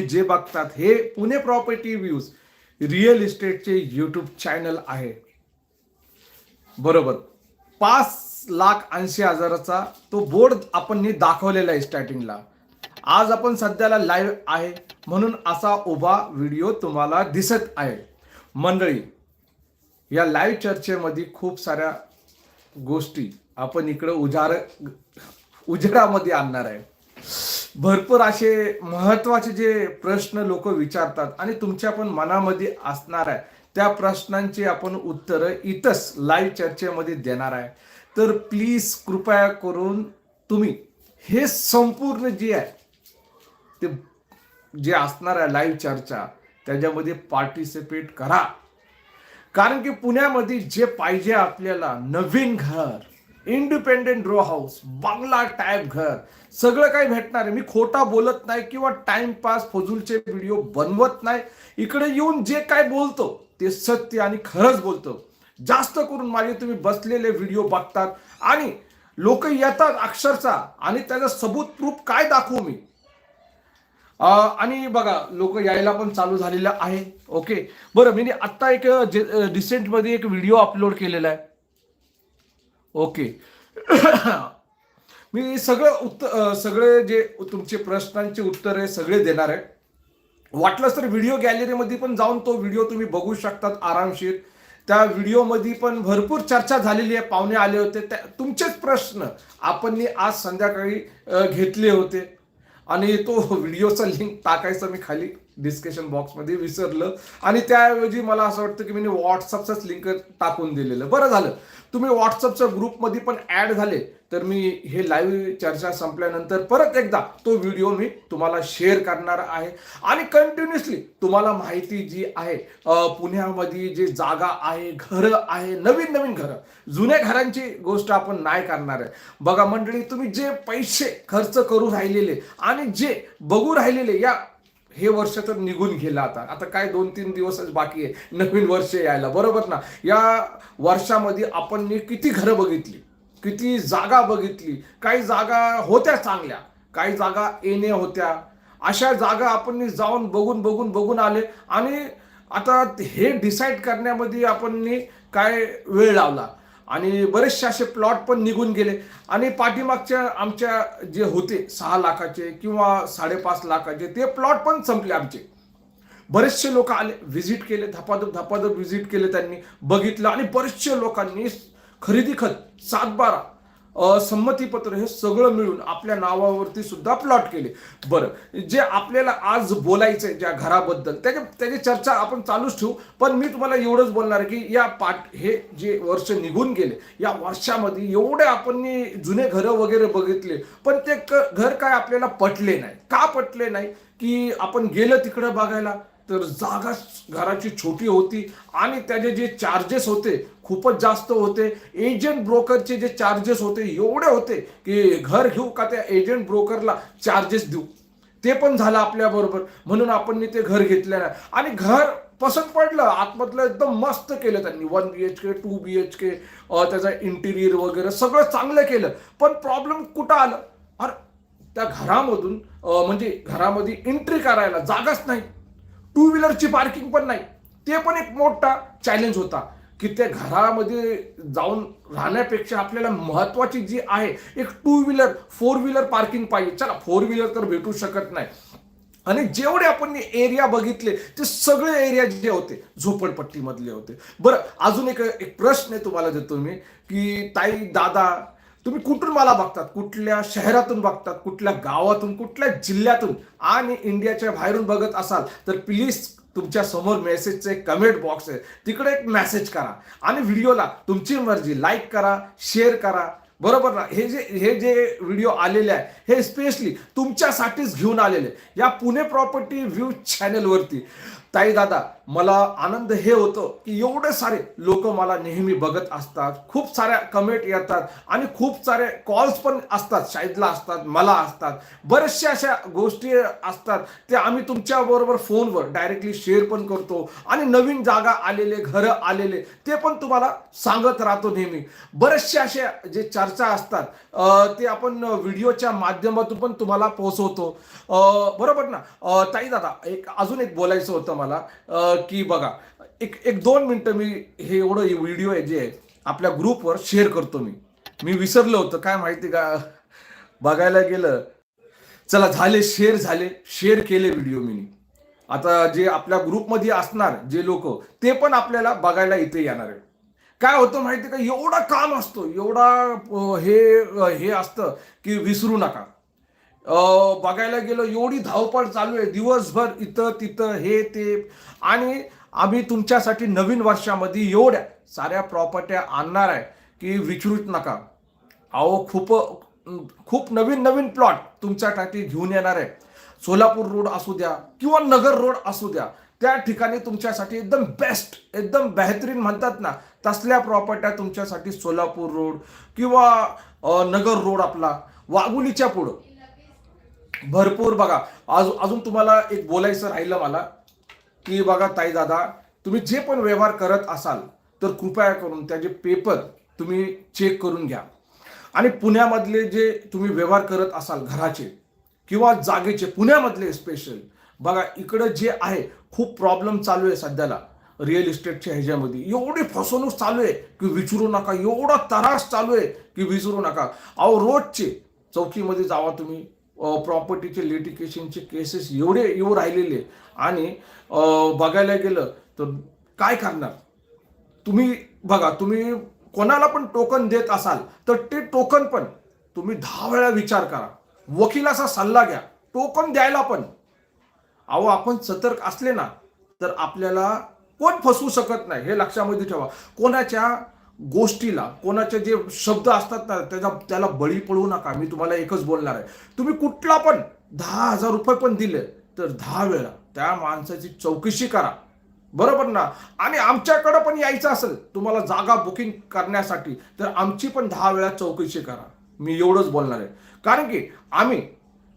जे बघतात हे पुणे प्रॉपर्टी व्ह्यूज रिअल इस्टेटचे यूट्यूब चॅनल आहे. बरोबर. पाच लाख ऐंशी हजाराचा तो बोर्ड आपण दाखवलेला आहे स्टार्टिंगला आज आपण सध्याला लाईव्ह आहे म्हणून असा उभा व्हिडिओ तुम्हाला दिसत आहे. मंडळी या लाईव्ह चर्चेमध्ये खूप साऱ्या गोष्टी आपण इकडं उजाड उजेडामध्ये आणणार आहे. भरपूर असे महत्त्वाचे जे प्रश्न लोक विचारतात आणि तुमच्या पण मनामध्ये असणार आहे. त्या प्रश्नांची आपण उत्तरं इथंच लाईव्ह चर्चेमध्ये देणार आहे. तर प्लीज कृपया करून तुम्ही हे संपूर्ण जे आहे ते जे असणार आहे लाईव्ह चर्चा त्याच्यामध्ये पार्टिसिपेट करा. कारण की पुण्यामध्ये जे पाहिजे आपल्याला नवीन घर इंडिपेंडेंट रो हाऊस बंगला टाईप घर. सगळं काही भेटणार आहे. मी खोटा बोलत नाही किंवा टाइमपास फजूलचे व्हिडिओ बनवत नाही. इकडे येऊन जे काय बोलतो ते सत्य आणि खरंच बोलतो. जास्त करून माझे तुम्ही बसलेले व्हिडिओ बघतात. आणि लोक येतात अक्षरशः. आणि त्याचा सबूत प्रूफ काय दाखवू मी? आणि बघा लोक यायला पण चालू झालेलं आहे. ओके बरं मी आत्ता एक रिसेंटमध्ये एक व्हिडिओ अपलोड केलेला आहे. ओके. मी सगळं उत्तर सगळे जे तुमचे प्रश्नांचे उत्तर आहे सगळे देणार आहे. वाटलंच तर व्हिडिओ गॅलरीमध्ये पण जाऊन तो व्हिडिओ तुम्ही बघू शकतात आरामशीर. त्या व्हिडिओमध्ये पण भरपूर चर्चा झालेली आहे. पाहुणे आले होते. त्या तुमचेच प्रश्न आपण आज संध्याकाळी घेतले होते. आणि तो व्हिडिओचा लिंक टाकायचा मी खाली. डिस्कशन बॉक्समध्ये विसरलं. आणि त्याऐवजी मला असं वाटतं की मी व्हॉट्सअपचाच लिंक टाकून दिलेलं. बरं झालं. तुम्ही व्हॉट्सअपच्या ग्रुपमध्ये पण ऍड झाले तर मी हे लाईव्ह चर्चा संपल्यानंतर परत एकदा तो व्हिडिओ मी तुम्हाला शेअर करणार आहे. आणि कंटिन्युअसली तुम्हाला माहिती जी आहे पुण्यामध्ये जे जागा आहे घरं आहे नवीन नवीन घरं जुन्या घरांची गोष्ट आपण नाही करणार आहे. बघा मंडळी तुम्ही जे पैसे खर्च करू राहिलेले आणि जे बघू राहिलेले या हे वर्ष तर निघून गेलं आता. आता काय दोन तीन दिवसच बाकी आहे. नवीन वर्ष यायला. बरोबर ना? या वर्षामध्ये आपण किती घरं बघितली. किती जागा बघितली. काही जागा होत्या चांगल्या. काही जागा येणे होत्या. अशा जागा आपण जाऊन बघून बघून बघून आले आणि आता हे डिसाईड करण्यामध्ये आपण काय वेळ लावला. आणि बरेचसे असे प्लॉट पण निघून गेले. आणि पाठीमागच्या आमच्या जे होते सहा लाखाचे किंवा साडेपाच लाखाचे ते प्लॉट पण संपले आमचे. बरेचसे लोक आले व्हिजिट केले धपाधप धपाधप व्हिजिट केले त्यांनी बघितलं आणि बरेचसे लोकांनी खरेदी खत सातबारा बारा संमतीपत्र हे सगळं मिळून आपल्या नावावरती सुद्धा प्लॉट केले. बरं जे आपल्याला आज बोलायचंय ज्या घराबद्दल त्याच्या त्याची चर्चा आपण चालूच ठेवू. पण मी तुम्हाला एवढंच बोलणार की या पाठ हे जे वर्ष निघून गेले या वर्षामध्ये एवढे आपण जुने घरं वगैरे बघितले पण ते क- घर काय आपल्याला पटले नाही. का पटले नाही? की आपण गेलं तिकडं बघायला? तर जागा घराची छोटी होती आणि त्याचे जे चार्जेस होते खूपच जास्त होते. एजंट ब्रोकरचे जे चार्जेस होते एवढे होते की घर घेऊ का त्या एजंट ब्रोकरला चार्जेस देऊ? ते पण झालं आपल्याबरोबर म्हणून आपण ते घर घेतलं नाही. आणि घर पसंत पडलं. आतमधलं एकदम मस्त केलं त्यांनी. One B H K two B H K त्याचा इंटिरियर वगैरे सगळं चांगलं केलं. पण प्रॉब्लेम कुठं आलं? अरे त्या घरामधून म्हणजे घरामध्ये एंट्री करायला जागाच नाही. टू व्हीलरची पार्किंग पण नाही. ते पण एक मोठा चॅलेंज होता की त्या घरामध्ये जाऊन राहण्यापेक्षा आपल्याला महत्वाची जी आहे एक two wheeler four wheeler parking पाहिजे. चला फोर व्हीलर तर भेटू शकत नाही. आणि जेवढे आपण एरिया बघितले ते सगळे एरिया जे होते झोपडपट्टीमधले होते. बरं अजून एक एक प्रश्न आहे तुम्हाला देतो मी की ताई दादा तुम्ही कुठून मला बघतात? कुठल्या शहरातून बघतात? कुठल्या गावातून? कुठल्या जिल्ह्यातून? आणि इंडियाच्या बाहेरून बघत असाल तर प्लीज तुमच्यासमोर मेसेजचे कमेंट बॉक्स आहे. तिकडे एक मेसेज करा. आणि व्हिडिओला तुमची मर्जी लाईक करा शेअर करा. बरोबर ना? हे जे हे जे व्हिडिओ आलेले आहे हे स्पेशली तुमच्यासाठीच घेऊन आलेले. या पुणे प्रॉपर्टी व्ह्यू चॅनलवरती ताई दादा मला आनंद हे होतो की एवढे सारे लोक मला नेहमी बघत असतात. खूप साऱ्या कमेंट येतात आणि खूप सारे कॉल्स पण असतात. शाहिदला असतात मला असतात. बऱ्याचशा अशा गोष्टी असतात. ते आम्ही तुमच्या बरोबर फोनवर डायरेक्टली शेअर पण करतो. आणि नवीन जागा आलेले घरं आलेले ते पण तुम्हाला सांगत राहतो नेहमी. बरेचसे असे जे चर्चा असतात ते आपण व्हिडिओच्या माध्यमातून पण तुम्हाला पोहोचवतो. बरोबर ना? ताई दादा एक अजून एक बोलायचं होतं मला. अ, की बघा एक एक दोन मिनटं मी हे एवढं व्हिडिओ आहे जे आपल्या ग्रुपवर शेअर करतो मी. मी विसरलो होतं काय माहिती का? बघायला गेलं. चला झाले शेअर झाले शेअर केले व्हिडिओ मी. आता जे आपल्या ग्रुपमध्ये असणार जे लोक ते पण आपल्याला बघायला इथे येणार आहे काय होतं माहिती का? एवढं काम असतो एवढा हे हे असतं की विसरू नका. बघायला गेलो एवढी धावपळ चालू आहे. दिवसभर इथं तिथं हे ते. आणि आम्ही तुमच्यासाठी नवीन वर्षामध्ये एवढ्या साऱ्या प्रॉपर्ट्या आणणार आहे की विचारूच नका. अहो खूप खूप नवीन नवीन प्लॉट तुमच्यासाठी घेऊन येणार आहे. सोलापूर रोड असू द्या किंवा नगर रोड असू द्या त्या ठिकाणी तुमच्यासाठी एकदम बेस्ट एकदम बेहतरीन म्हणतात ना तसल्या प्रॉपर्ट्या तुमच्यासाठी सोलापूर रोड किंवा नगर रोड आपला वाघुलीच्या पुढं. भरपूर बघा. आज अजून तुम्हाला एक बोलायचं राहिलं मला की बघा ताई दादा तुम्ही जे पण व्यवहार करत असाल तर कृपया करून त्याचे पेपर तुम्ही चेक करून घ्या. आणि पुण्यामधले जे तुम्ही व्यवहार करत असाल घराचे किंवा जागेचे पुण्यामधले स्पेशल बघा इकडं जे आहे खूप प्रॉब्लेम चालू आहे सध्याला. रिअल इस्टेटच्या ह्याच्यामध्ये. एवढी फसवणूक चालू आहे की विचारू नका. एवढा त्रास चालू आहे की विचारू नका. अहो रोजचे चौकीमध्ये जावा तुम्ही. प्रॉपर्टीचे लिटिकेशनचे केसेस एवढे येऊ राहिलेले. आणि बघायला गेलं तर काय करणार? तुम्ही बघा तुम्ही कोणाला पण टोकन देत असाल तर ते टोकन पण तुम्ही दहा वेळा विचार करा. वकिलाचा सल्ला घ्या. टोकन द्यायला पण. अहो आपण सतर्क असले ना तर आपल्याला कोण फसवू शकत नाही हे लक्षामध्ये ठेवा. कोणाच्या गोष्टीला कोणाचे जे शब्द असतात ना त्याचा त्याला बळी पडू नका. मी तुम्हाला एकच बोलणार आहे. तुम्ही कुठला पण दहा हजार रुपये पण दिले तर दहा वेळा त्या माणसाची चौकशी करा. बरोबर ना? आणि आमच्याकडं पण यायचं असेल तुम्हाला जागा बुकिंग करण्यासाठी तर आमची पण दहा वेळा चौकशी करा. मी एवढंच बोलणार आहे. कारण की आम्ही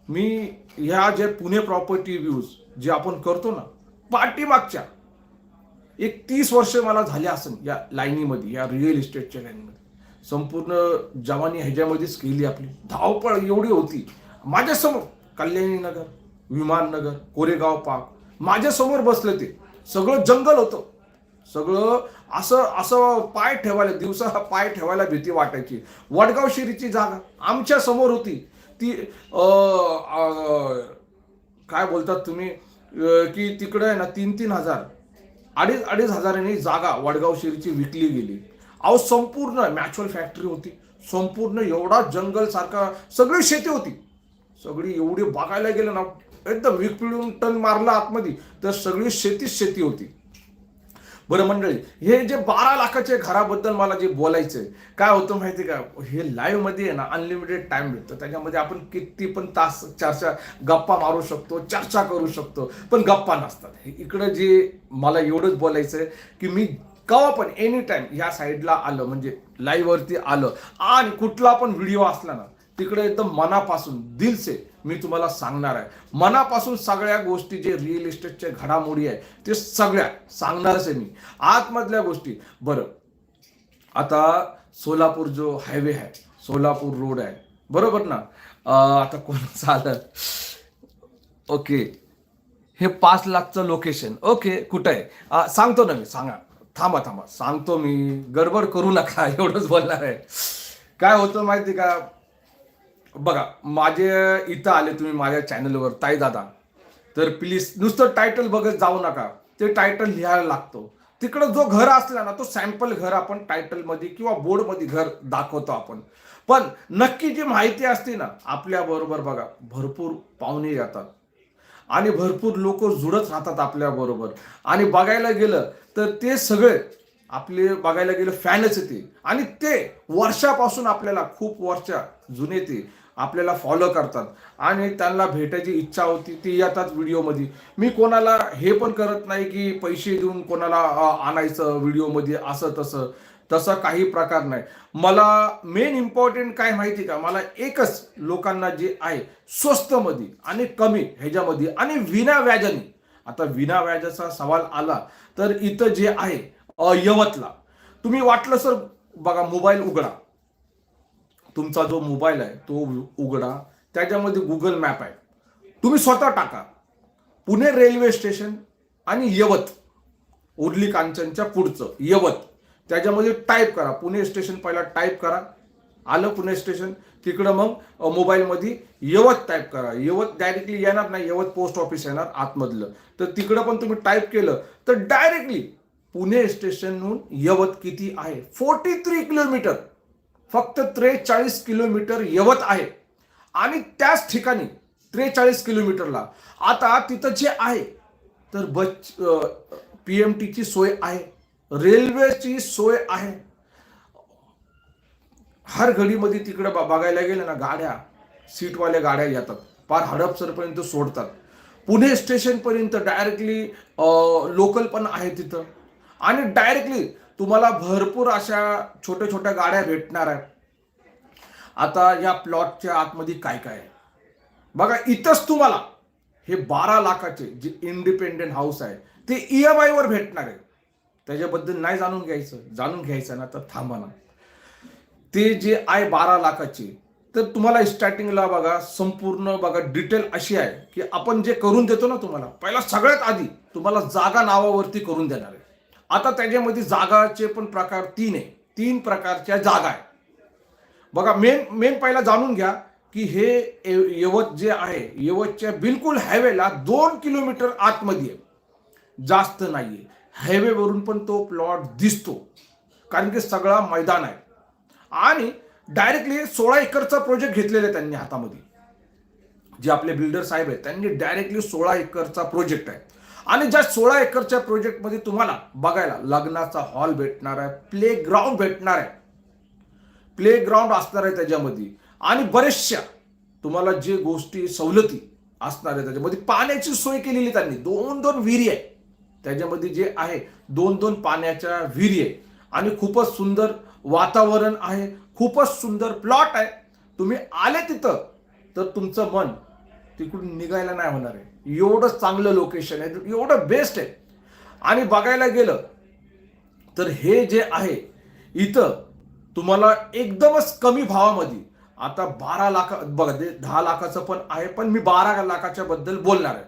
मी ह्या जे पुणे प्रॉपर्टी व्ह्यूज जे आपण करतो ना पाठीमागच्या एक तीस वर्ष मला झाले असेल या लाईनीमध्ये या रिअल इस्टेटच्या लाईनीमध्ये. संपूर्ण जवानी ह्याच्यामध्येच केली आपली. धावपळ एवढी होती. माझ्यासमोर कल्याणी नगर विमाननगर कोरेगाव पार्क माझ्यासमोर बसलं ते. सगळं जंगल होतं. सगळं असं असं पाय ठेवायला दिवसा पाय ठेवायला भीती वाटायची. वडगाव शिरीची जागा आमच्यासमोर होती. ती काय बोलतात तुम्ही की तिकडे आहे ना तीन तीन हजार. अडीच अडीच हजारांनी जागा वडगाव शिरीची विकली गेली. अहो संपूर्ण मॅच्युअल फॅक्टरी होती. संपूर्ण एवढा जंगल सारखा सगळी शेती होती. सगळी एवढी बघायला गेलं ना एकदम विक पिळून टन मारला आतमध्ये तर सगळी शेतीच शेती होती. बरं मंडळी हे जे बारा लाखाच्या घराबद्दल मला जे बोलायचंय काय होतं माहिती का? हे लाईव्हमध्ये आहे ना अनलिमिटेड टाइम भेटतो. त्याच्यामध्ये आपण किती पण तास चर्चा गप्पा मारू शकतो चर्चा करू शकतो पण गप्पा नसतात. हे इकडं जे मला एवढंच बोलायचंय की मी केव्हा पण एनी टाइम या साईडला आलं म्हणजे लाईव्हवरती आलं आणि कुठला पण व्हिडिओ असला ना तिकडे एकदम मनापासून दिलसे मी तुम्हाला सांगणार आहे. मनापासून सगळ्या गोष्टी जे रिअल इस्टेटच्या घडामोडी आहे ते सगळ्या सांगणारच आहे मी. आतमधल्या गोष्टी. बरं. आता सोलापूर जो हायवे आहे सोलापूर रोड आहे. बरोबर ना? आता कोण चालत? ओके. हे पाच लाखचं लोकेशन ओके कुठं आहे? सांगतो ना मी सांगा. थांबा थांबा. सांगतो मी. गडबड करू नका एवढंच बोलणार आहे. काय होतं माहिती का? बघा माझे इथं आले तुम्ही माझ्या चॅनलवर ताई दादा. तर प्लीज नुसतं टायटल बघत जाऊ नका. ते टायटल लिहायला लागतो. तिकडं जो घर असला ना तो सॅम्पल घर आपण टायटलमध्ये किंवा बोर्डमध्ये घर दाखवतो आपण. पण नक्की जी माहिती असते ना आपल्याबरोबर बघा भरपूर पाहुणे येतात. आणि भरपूर लोक जुळत राहतात आपल्याबरोबर आणि बघायला गेलं तर ते सगळे आपले बघायला गेलं फॅनच येते आणि ते वर्षापासून आपल्याला खूप वर्ष जुने ते. आपल्याला फॉलो करतात. आणि त्यांना भेटायची इच्छा होती ती येतात व्हिडिओमध्ये. मी कोणाला हे पण करत नाही की पैसे देऊन कोणाला आणायचं व्हिडिओमध्ये असं तसं. तसा काही प्रकार नाही. मला मेन इम्पॉर्टंट काय माहिती का? मला एकच लोकांना जे आहे स्वस्तमध्ये आणि कमी ह्याच्यामध्ये आणि विना व्याजाने. आता विना व्याजाचा सवाल आला तर इथं जे आहे यवतला. तुम्ही वाटलं सर बघा मोबाईल उघडा. तुमचा जो मोबाईल आहे तो उघडा. त्याच्यामध्ये गुगल मॅप आहे. तुम्ही स्वतः टाका. पुणे रेल्वे स्टेशन आणि यवत. उर्ली कांचनच्या पुढचं यवत. त्याच्यामध्ये टाईप करा. पुणे स्टेशन पहिला टाईप करा. आलं पुणे स्टेशन. तिकडं मग मोबाईलमध्ये यवत टाईप करा. यवत डायरेक्टली येणार नाही. यवत पोस्ट ऑफिस येणार आतमधलं. तर तिकडं पण तुम्ही टाईप केलं तर डायरेक्टली पुणे स्टेशनहून यवत किती आहे? फोर्टी थ्री किलोमीटर फक्त त्रेचाळीस किलोमीटर यवत आहे. आणि त्याच ठिकाणी त्रेचाळीस किलोमीटरला आता तिथं जे आहे तर बच पी एम टीची सोय आहे. रेल्वेची सोय आहे. हर घडीमध्ये तिकडे बघायला गेलं ना गाड्या सीटवाल्या गाड्या येतात. पार हडपसरपर्यंत सोडतात. पुणे स्टेशनपर्यंत डायरेक्टली लोकल पण आहे तिथं. आणि डायरेक्टली तुम्हाला भरपूर अशा छोट्या छोट्या गाड्या भेटणार आहेत. आता या प्लॉटच्या आतमध्ये काय काय आहे? बघा इथंच तुम्हाला हे बारा लाखाचे जे इंडिपेंडेंट हाऊस आहे ते ई एम आयवर भेटणार आहे. त्याच्याबद्दल नाही जाणून घ्यायचं जाणून घ्यायचं ना तर थांबा ना. ते जे आहे बारा लाखाचे तर तुम्हाला स्टार्टिंगला बघा संपूर्ण बघा डिटेल अशी आहे की आपण जे करून देतो ना तुम्हाला पहिला सगळ्यात आधी तुम्हाला जागा नावावरती करून देणार आहे. आता त्याच्यामध्ये जागाचे पण प्रकार तीन आहे. तीन प्रकारच्या जागा आहे बघा मेन मेन पहिला जाणून घ्या की हे ये- यवत जे आहे यवतच्या बिलकुल हायवेला दोन किलोमीटर आतमध्ये आहे. जास्त नाहीये. हायवेवरून पण तो प्लॉट दिसतो. कारण की सगळा मैदान आहे. आणि डायरेक्टली सोळा एकरचा प्रोजेक्ट घेतलेला आहे त्यांनी हातामध्ये. जे आपले बिल्डर साहेब आहेत त्यांनी डायरेक्टली सोळा एकरचा प्रोजेक्ट आहे. आणि ज्या सोळा एकरच्या प्रोजेक्टमध्ये तुम्हाला बघायला लग्नाचा हॉल भेटणार आहे प्ले ग्राउंड भेटणार आहे. प्ले ग्राउंड असणार आहे त्याच्यामध्ये. आणि बरेचशा तुम्हाला जे गोष्टी सवलती असणार आहे त्याच्यामध्ये पाण्याची सोय केलेली आहे त्यांनी. दोन दोन विहिरी आहे. त्याच्यामध्ये जे आहे दोन दोन पाण्याच्या विहिरी आहे. आणि खूपच सुंदर वातावरण आहे. खूपच सुंदर प्लॉट आहे. तुम्ही आले तिथं तर तुमचं मन तिकडून निघायला नाही होणार आहे. एवढं चांगलं लोकेशन आहे. एवढं बेस्ट आहे. आणि बघायला गेलं तर हे जे आहे इथं तुम्हाला एकदमच कमी भावामध्ये आता बारा लाख बघा दे दहा लाखाचं पण आहे पण मी बारा लाखाच्या बद्दल बोलणार आहे.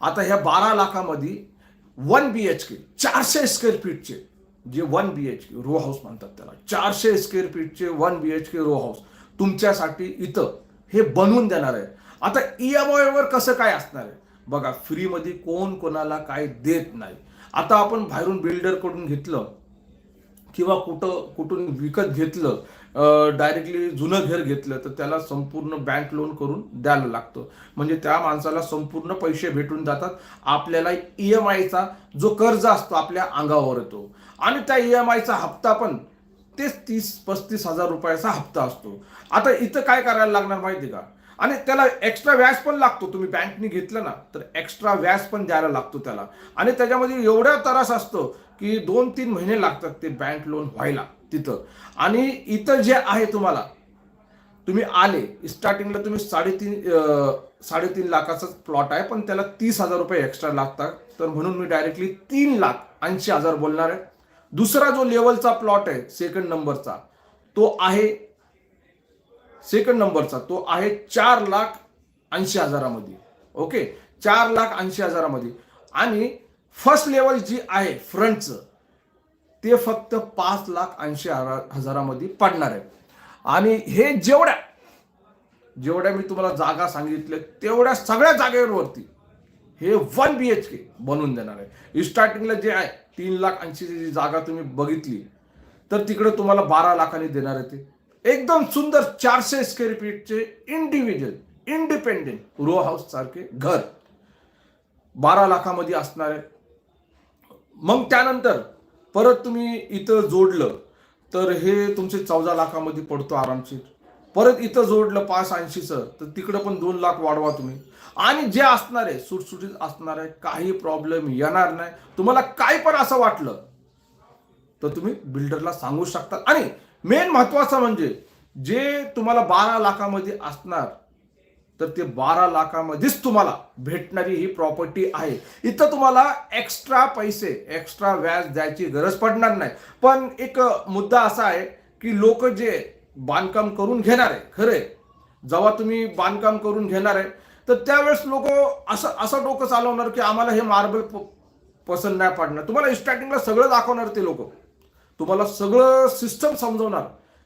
आता ह्या बारा लाखामध्ये वन बी एच के चारशे स्क्वेअर फीटचे जे one B H K row house म्हणतात त्याला चारशे square फीटचे one B H K row house तुमच्यासाठी इथं हे बनवून देणार आहे. आता ई एम आयवर कसं काय असणार आहे? बघा फ्रीमध्ये कोण कोणाला काय देत नाही. आता आपण बाहेरून बिल्डरकडून घेतलं किंवा कुठं कुठून विकत घेतलं डायरेक्टली जुनं घर घेतलं तर त्याला संपूर्ण बँक लोन करून द्यायला लागतं. म्हणजे त्या माणसाला संपूर्ण पैसे भेटून जातात. आपल्याला ई एम आयचा जो कर्ज असतो आपल्या अंगावर येतो. आणि त्या ई एम आयचा हप्ता पण तेच तीस पस्तीस हजार रुपयाचा हप्ता असतो. आता इथं काय करायला लागणार माहिती का? आणि त्याला एक्स्ट्रा व्याज पण लागतो. तुम्ही बँकनी घेतलं ना तर एक्स्ट्रा व्याज पण द्यायला लागतो त्याला. आणि त्याच्यामध्ये एवढा त्रास असतो की दोन तीन महिने लागतात ते बँक लोन व्हायला तिथं. आणि इथं जे आहे तुम्हाला तुम्ही आले स्टार्टिंगला तुम्ही साडेतीन साडेतीन लाखाचाच प्लॉट आहे पण त्याला तीस हजार रुपये एक्स्ट्रा लागतात. तर म्हणून मी डायरेक्टली तीन लाख ऐंशी हजार बोलणार आहे. दुसरा जो लेवलचा प्लॉट आहे सेकंड नंबरचा तो आहे सेकंड नंबरचा तो आहे चार लाख ऐंशी हजारामध्ये. ओके? चार लाख ऐंशी हजारामध्ये. आणि फर्स्ट लेवल जी आहे फ्रंटचं ते फक्त पाच लाख ऐंशी हजारामध्ये पडणार आहे. आणि हे जेवढ्या जेवढ्या मी तुम्हाला जागा सांगितल्या तेवढ्या सगळ्या जागेवरती हे वन बी एच के बनवून देणार आहे. स्टार्टिंगला जे आहे तीन लाख ऐंशीची जी जागा तुम्ही बघितली तर तिकडे तुम्हाला बारा लाखांनी देणार आहे ते. एकदम सुंदर चारशे स्क्वेअर फीटचे इंडिव्हिज्युअल इंडिपेंडेंट रो हाऊस सारखे घर. बारा लाखामध्ये असणारे. मग त्यानंतर परत तुम्ही इथं जोडलं तर हे तुमचे चौदा लाखामध्ये पडतो आरामशीर. परत इथं जोडलं पाच ऐंशीचं तर तिकडं पण दोन लाख वाढवा तुम्ही. आणि जे असणार आहे सुटसुटीत असणार आहे काही प्रॉब्लेम येणार नाही. तुम्हाला काय पण असं वाटलं तर तुम्ही बिल्डरला सांगू शकता. आणि मेन महत्वाचं म्हणजे जे तुम्हाला बारा लाखामध्ये असणार तर ते बारा लाखामध्येच तुम्हाला भेटणारी ही प्रॉपर्टी आहे. इथं तुम्हाला एक्स्ट्रा पैसे एक्स्ट्रा व्याज द्यायची गरज पडणार नाही. पण एक मुद्दा असा आहे की लोक जे बांधकाम करून घेणार आहे खरे जेव्हा तुम्ही बांधकाम करून घेणार आहे तर त्यावेळेस लोक असं असं डोकं चालवणार की आम्हाला हे मार्बल पसंत नाही पडणार. तुम्हाला स्टार्टिंगला सगळं दाखवणार ते लोक. तुम्हाला सगळं सिस्टम समजवणार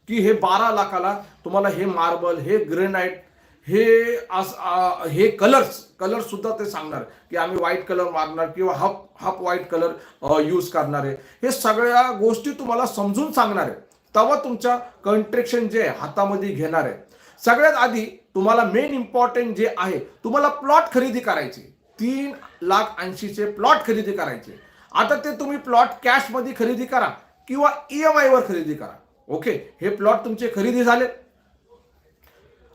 की हे बारा लाखाला तुम्हाला हे मार्बल हे ग्रेनाईट हे अस आ- हे कलर्स कलर सुद्धा ते सांगणार की आम्ही व्हाईट कलर मारणार किंवा half half white colour use करणार आहे. हे सगळ्या गोष्टी तुम्हाला समजून सांगणार आहे. तेव्हा तुमच्या कॉन्ट्रेक्शन जे आहे हातामध्ये घेणार आहे. सगळ्यात आधी तुम्हाला मेन इम्पॉर्टंट जे आहे तुम्हाला प्लॉट खरेदी करायचे. तीन लाख ऐंशीचे प्लॉट खरेदी करायचे. आता ते तुम्ही प्लॉट कॅशमध्ये खरेदी करा. किंवा ई एम आयवर खरेदी करा. ओके हे प्लॉट तुमचे खरेदी झाले.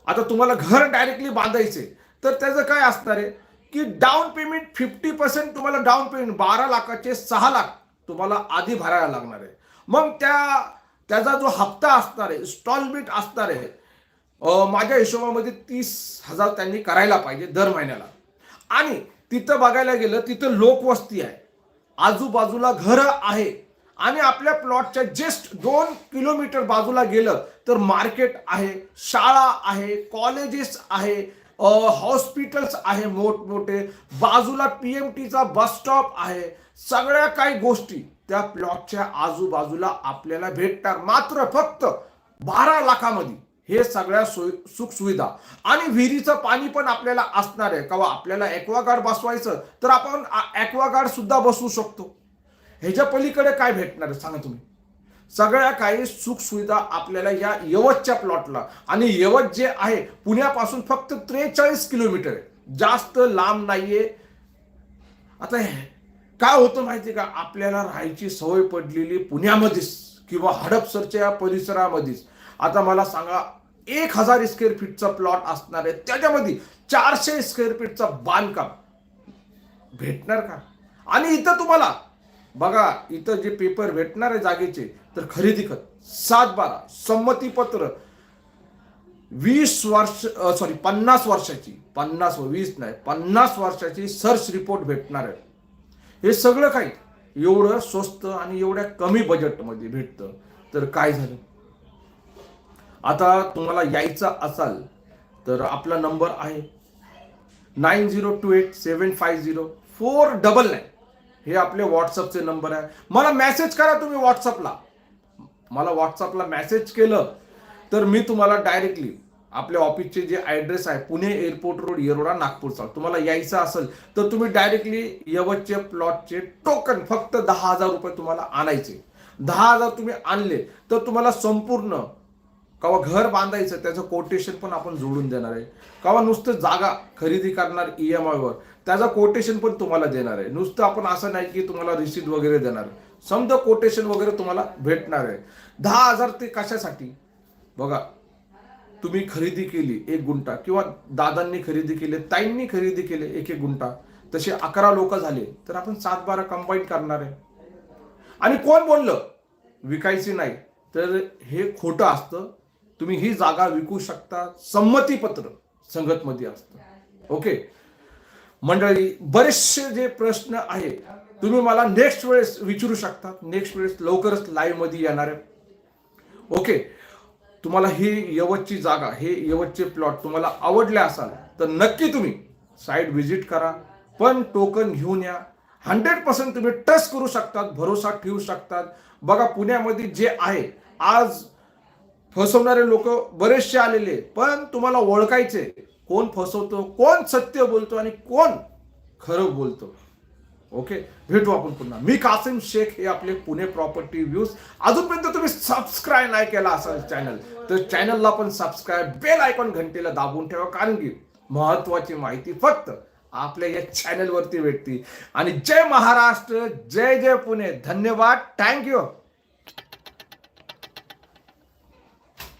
आता तुम्हाला घर डायरेक्टली बांधायचे तर त्याचं काय असणार आहे? की डाऊन पेमेंट फिफ्टी पर्सेंट तुम्हाला डाऊन पेमेंट बारा लाखाचे सहा लाख तुम्हाला आधी भरायला लागणार आहे. मग त्या त्याचा जो हप्ता असणार आहे इन्स्टॉलमेंट असणार आहे माझ्या हिशोबामध्ये तीस हजार त्यांनी करायला पाहिजे दर महिन्याला. आणि तिथं बघायला गेलं तिथं लोकवस्ती आहे. आजूबाजूला घरं आहे. आणि आपल्या प्लॉटच्या जस्ट दोन किलोमीटर बाजूला गेलं तर मार्केट आहे शाळा आहे कॉलेजेस आहे हॉस्पिटल्स आहे मोठमोठे बाजूला पी एम टीचा बस स्टॉप आहे. सगळ्या काही गोष्टी त्या प्लॉटच्या आजूबाजूला आपल्याला भेटणार. मात्र फक्त बारा लाखामध्ये हे सगळ्या सोयी सुखसुविधा. आणि विहिरीचं पाणी पण आपल्याला असणार आहे. का आपल्याला ॲक्वागार्ड बसवायचं तर आपण ॲक्वागार्ड सुद्धा बसवू शकतो. ह्याच्या पलीकडे काय भेटणार सांगा तुम्ही. सगळ्या काही सुखसुविधा आपल्याला या यवतच्या प्लॉटला आणि यवत जे आहे पुण्यापासून फक्त त्रेचाळीस किलोमीटर आहे. जास्त लांब नाहीये. आता काय होतं माहिती का? आपल्याला राहायची सवय पडलेली पुण्यामध्येच किंवा हडपसरच्या परिसरामध्येच. आता मला सांगा एक हजार स्क्वेअर फीटचा प्लॉट असणार आहे. त्याच्यामध्ये चारशे स्क्वेअर फीटचा बांधकाम. भेटणार का? आणि इथं तुम्हाला बघा इथं जे पेपर भेटणार आहे जागेचे तर खरेदी खत सात बारा संमतीपत्र. वीस वर्ष सॉरी पन्नास वर्षाची. पन्नास वीस नाही पन्नास वर्षाची सर्च रिपोर्ट भेटणार आहे. हे सगळं काही एवढं स्वस्त आणि एवढ्या कमी बजेटमध्ये भेटतं. तर काय झालं? आता तुम्हाला यायचं असाल तर आपला नंबर आहे. Nine zero two eight seven five zero four double nine. हे आपले व्हॉट्सअपचे नंबर आहे. मला मेसेज करा तुम्ही व्हॉट्सअपला मला व्हॉट्सअपला मेसेज केलं तर मी तुम्हाला डायरेक्टली आपल्या ऑफिसचे जे ॲड्रेस आहे पुणे एअरपोर्ट रोड येरोडा नागपूरचा तुम्हाला यायचं असेल तर तुम्ही डायरेक्टली यवतचे प्लॉटचे टोकन फक्त दहा हजार रुपये तुम्हाला आणायचे. दहा हजार तुम्ही आणले तर तुम्हाला संपूर्ण कवा घर बांधायचं त्याचं कोटेशन पण आपण जोडून देणार आहे. कवा नुसतं जागा खरेदी करणार ई एम आयवर त्याचं कोटेशन पण तुम्हाला देणार आहे. नुसतं आपण असं नाही की तुम्हाला रिसीट वगैरे देणार. समजा कोटेशन वगैरे तुम्हाला भेटणार आहे. दहा हजार ते कशासाठी? बघा तुम्ही खरेदी केली एक गुंठा किंवा दादांनी खरेदी केली ताईंनी खरेदी केले एक एक गुंठा तसे अकरा लोक झाले तर आपण सात बारा कंबाईन करणार आहे. आणि कोण बोललं? विकायची नाही. तर हे खोटं असतं. तुम्ही ही जागा विकू शकता. संमतीपत्र संगतमध्ये असतं. ओके? मंडळी बरेचसे जे प्रश्न आहे तुम्ही मला नेक्स्ट वेळेस विचारू शकता. नेक्स्ट वेळेस लवकरच लाईव्हमध्ये येणार आहे. ओके तुम्हाला ही यवतची जागा हे यवतचे प्लॉट तुम्हाला आवडले असाल तर नक्की तुम्ही साईट व्हिजिट करा. पण टोकन घेऊन या. हंड्रेड पर्सेंट तुम्ही ट्रस्ट करू शकतात भरोसा ठेवू शकतात. बघा पुण्यामध्ये जे आहे आज फसवणारे लोक बरेचसे आलेले पण तुम्हाला ओळखायचे कोण फसवतो कोण सत्य बोलतो आणि कोण खरं बोलतो. ओके भेटू आपण पुन्हा. मी कासिम शेख हे आपले पुणे प्रॉपर्टी व्ह्यूज अजूनपर्यंत तुम्ही सबस्क्राईब नाही केला असाल चॅनल तर चॅनलला पण सबस्क्राईब बेल आयकॉन घंटेला दाबून ठेवा कारण की महत्वाची माहिती फक्त आपल्या या चॅनलवरती भेटते. आणि जय महाराष्ट्र जय जय पुणे. धन्यवाद. थँक्यू